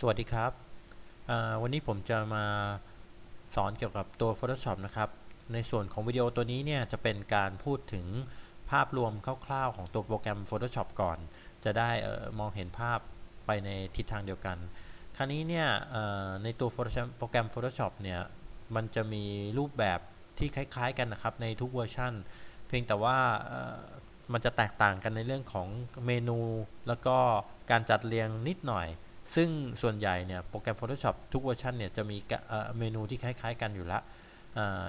สวัสดีครับ วันนี้ผมจะมาสอนเกี่ยวกับตัว Photoshop นะครับ ในส่วนของวิดีโอตัวนี้เนี่ยจะเป็นการพูดถึงภาพรวมคร่าวๆ ของตัวโปรแกรม Photoshop ก่อน จะได้ออมองเห็นภาพไปในทิศทางเดียวกัน คราวนี้เนี่ยในตัว Photoshop โปรแกรม Photoshop เนี่ยมันจะมีรูปแบบที่คล้ายๆกันนะครับในทุกเวอร์ชันเพียงแต่ว่ามันจะแตกต่างกันในเรื่องของเมนู แล้วก็การจัดเรียงนิดหน่อย ซึ่งส่วนใหญ่เนี่ยโปรแกรม Photoshop ทุกเวอร์ชันเนี่ยจะมีเมนูที่คล้าย ๆ กันอยู่ละ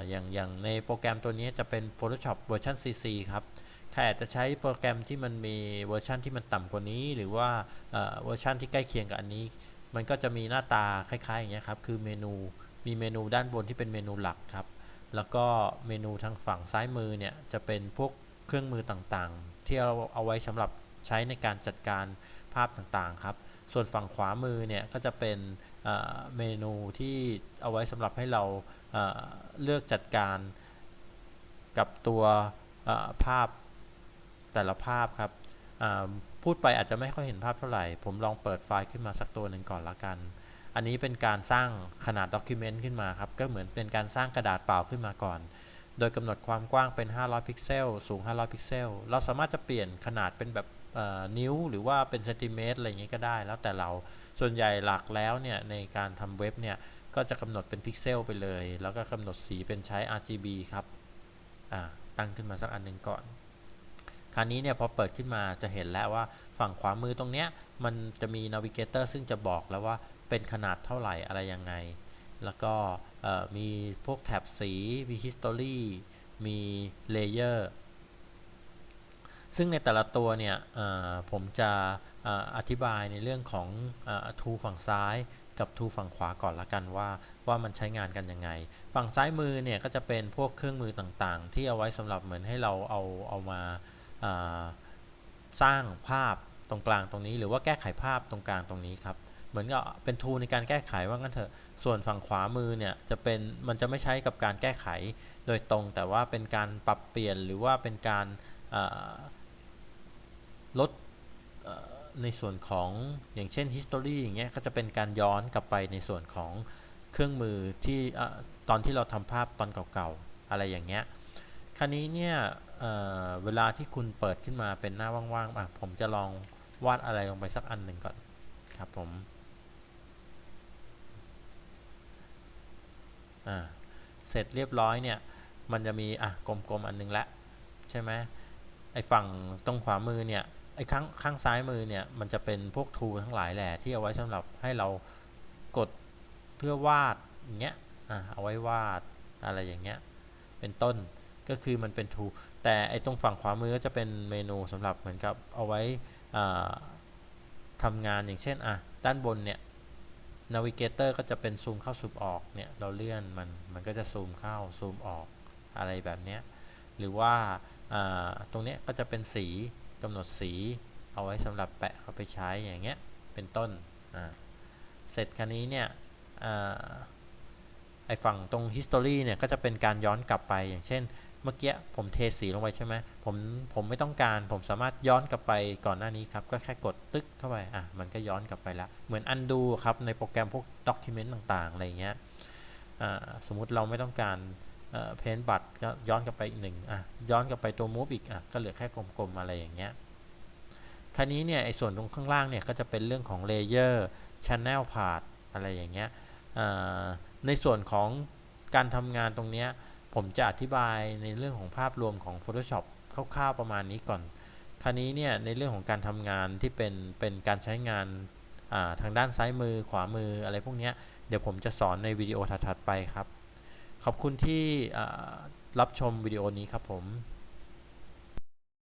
อย่างอย่างในโปรแกรมตัวนี้จะเป็น Photoshop เวอร์ชัน CC ครับใครอาจจะใช้โปรแกรมที่มันมีเวอร์ชันที่มันต่ำกว่านี้ หรือว่าเอ่อเวอร์ชันที่ใกล้เคียงกับอันนี้ มันก็จะมีหน้าตาคล้ายๆอย่างเงี้ยครับคือเมนูมีเมนูด้านบนที่เป็นเมนูหลักครับ แล้วก็เมนูทางฝั่งซ้ายมือเนี่ยจะเป็นพวกเครื่องมือต่างๆ ที่เราเอาไว้สำหรับใช้ในการจัดการภาพต่างๆครับ ส่วนฝั่งขวามือเนี่ยก็จะเป็นเมนูที่เอาไว้สำหรับให้เราเเลือกจัดการกับตัวภาพแต่ละภาพครับพูดไปอาจจะไม่ค่อยเห็นภาพเท่าไหร่ ผมลองเปิดไฟล์ขึ้นมาสักตัวหนึ่งก่อนละกัน อันนี้เป็นการสร้างขนาดด็อกิเมนต์ขึ้นมาครับ ก็เหมือนเป็นการสร้างกระดาษเปล่าขึ้นมาก่อน โดยกำหนดความกว้างเป็น 500 พิกเซล สูง 500 พิกเซล เราสามารถจะเปลี่ยนขนาดเป็นแบบนิ้วหรือว่าเป็นเซนติเมตรอะไรอย่างนี้ก็ได้แล้วแต่เราส่วนใหญ่หลักแล้วเนี่ยในการทำเว็บเนี่ยก็จะกำหนดเป็นพิกเซลไปเลย แล้วก็กำหนดสีเป็นใช้ RGB ครับตั้งขึ้นมาสักอันหนึ่งก่อน คราวนี้เนี่ยพอเปิดขึ้นมาจะเห็นแล้วว่าฝั่งขวามือตรงเนี้ยมันจะมีนาวิเกเตอร์ซึ่งจะบอกแล้วว่าเป็นขนาดเท่าไหร่อะไรยังไง แล้วก็มีพวกแท็บสี มี history มี layer ซึ่งในแต่ละตัวเนี่ยผมจะออธิบายในเรื่องของเอ่อ tool ฝั่งซ้ายกับ tool ฝั่งขวาก่อนละกันว่าว่ามันใช้งานกันยังไง ฝั่งซ้ายมือเนี่ยก็จะเป็นพวกเครื่องมือต่างๆ ที่เอาไว้สำหรับเหมือนให้เราเอาเอามาสร้างภาพตรงกลางตรงนี้ หรือว่าแก้ไขภาพตรงกลางตรงนี้ครับเหมือนกับเป็น tool ในการแก้ไขว่างั้นเถอะส่วนฝั่งขวามือเนี่ยจะเป็นมันจะไม่ใช้กับการแก้ไขโดยตรง แต่ว่าเป็นการปรับเปลี่ยนหรือว่าเป็นการ ลดในส่วนของอย่างเช่น history อย่างเงี้ยก็จะเป็นการย้อนกลับไปในส่วนของเครื่องมือที่อตอนที่เราทำภาพตอนเก่าๆ อะไรอย่างเงี้ยคราวนี้เนี่ยเเวลาที่คุณเปิดขึ้นมาเป็นหน้าว่างๆอะผมจะลองวาดอะไรลงไปสักอันหนึ่งก่อนครับผมเสร็จเรียบร้อยเนี่ยมันจะมีอะกลมๆอันนึงละใช่ไหมไอ้ฝั่งตรงขวามือเนี่ย ไอ้ข้างข้างซ้ายมือเนี่ยมันจะเป็นพวกทูทั้งหลายแหละที่เอาไว้สำหรับให้เรากดเพื่อวาดอย่างเงี้ยอะเอาไว้วาดอะไรอย่างเงี้ยเป็นต้นก็คือมันเป็นทูแต่ไอ้ตรงฝั่งขวามือก็จะเป็นเมนูสำหรับเหมือนกับเอาไว้อ่าทำงานอย่างเช่นอะด้านบนเนี่ยนาวิเกเตอร์ก็จะเป็นซูมเข้าซูมออกเนี่ยเราเลื่อนมันมันก็จะซูมเข้าซูมออกอะไรแบบเนี้ยหรือว่าอ่าตรงเนี้ยก็จะเป็นสี กำหนดสีเอาไว้สำหรับแปะเข้าไปใช้อย่างเงี้ยเป็นต้นเสร็จคันนี้เนี่ยอไอฝั่งตรง history เนี่ยก็จะเป็นการย้อนกลับไปอย่างเช่น เมื่อกี้ผมเทสีลงไปใช่ไหมผมผมไม่ต้องการผมสามารถย้อนกลับไปก่อนหน้านี้ครับ ก็แค่กดตึ๊กเข้าไปอะมันก็ย้อนกลับไปแล้วเหมือน undo ครับในโปรแกรมพวก document ต่างๆอะไรเงี้ยสมมุติเราไม่ต้องการ เพนบัตก็ย้อนกลับไปอีกหนึ่งอะย้อนกลับไปตัว move อีกอะก็เหลือแค่กลมๆอะไรอย่างเงี้ยคราวนี้เนี่ยไอ้ส่วนตรงข้างล่างเนี่ยก็จะเป็นเรื่องของ layer channel path อะไรอย่างเงี้ยอ่าในส่วนของการทำงานตรงเนี้ยผมจะอธิบายในเรื่องของภาพรวมของ Photoshop คร่าวๆประมาณนี้ก่อน คราวนี้เนี่ยในเรื่องของการทำงานที่เป็นเป็นการใช้งานทางด้านซ้ายมือขวามืออะไรพวกนี้เดี๋ยวผมจะสอนในวิดีโอถัดๆไปครับ ขอบคุณที่รับชมวิดีโอนี้ครับผม